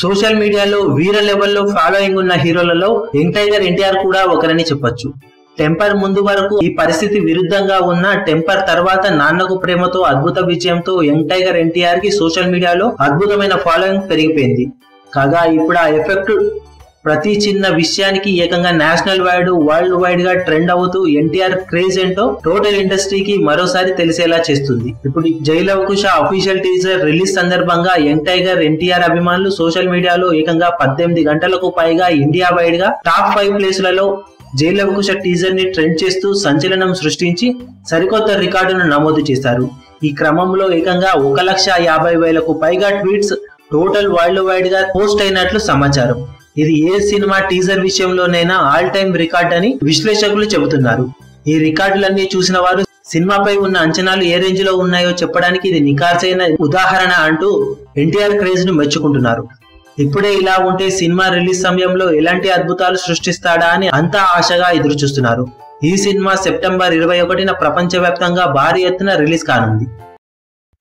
Social మీడియాలో వీర లెవెల్లో following ఉన్న హీరోలలో యంగ్ టైగర్ ఎన్టీఆర్ కూడా ఒకరని చెప్పొచ్చు. టెంపర్ ముందు వరకు ఈ పరిస్థితి విరుద్ధంగా ఉన్న టెంపర్ తర్వాత నాన్నకు ప్రేమతో అద్భుత విజయంతో యంగ్ టైగర్ ఎన్టీఆర్కి సోషల్ మీడియాలో అద్భుతమైన ఫాలోయింగ్ పెరిగిపోయింది. కాగా ఇప్పుడు ఆ ఎఫెక్ట్ ప్రతి చిన్న విషయానికి ఏకంగా నేషనల్ వైడ్ వరల్డ్ వైడ్గా ట్రెండ్ అవుతూ ఎన్టీఆర్ క్రేజ్ ఏంటో టోటల్ ఇండస్ట్రీకి మరోసారి తెలిసేలా చేస్తుంది. ఇప్పుడు జైలవకుశ అఫీషియల్ టీజర్ రిలీజ్ సందర్భంగా యంగ్ టైగర్ ఎన్టీఆర్ అభిమానులు సోషల్ మీడియాలో ఏకంగా పద్దెనిమిది గంటలకు పైగా ఇండియా వైడ్గా టాప్ ఫైవ్ ప్లేస్లలో జైలవకుశ టీజర్ని ట్రెండ్ చేస్తూ సంచలనం సృష్టించి సరికొత్త రికార్డును నమోదు చేశారు. ఈ క్రమంలో ఏకంగా ఒక లక్ష యాభై వేలకు పైగా ట్వీట్స్ టోటల్ వరల్డ్ వైడ్గా పోస్ట్ అయినట్లు సమాచారం. ఇది ఏ సినిమా టీజర్ విషయంలోనైనా ఆల్ టైమ్ రికార్డ్ అని విశ్లేషకులు చెబుతున్నారు. ఈ రికార్డులన్నీ చూసిన వారు సినిమాపై ఉన్న అంచనాలు ఏ రేంజ్లో ఉన్నాయో చెప్పడానికి ఇది నికార్సైన ఉదాహరణ అంటూ ఎన్టీఆర్ క్రేజ్ను మెచ్చుకుంటున్నారు. ఇప్పుడే ఇలా ఉంటే సినిమా రిలీజ్ సమయంలో ఎలాంటి అద్భుతాలు సృష్టిస్తాడా అని అంతా ఆశగా ఎదురు చూస్తున్నారు ఈ సినిమా సెప్టెంబర్ ఇరవై ఒకటిన ప్రపంచవ్యాప్తంగా భారీ ఎత్తున రిలీజ్ కానుంది.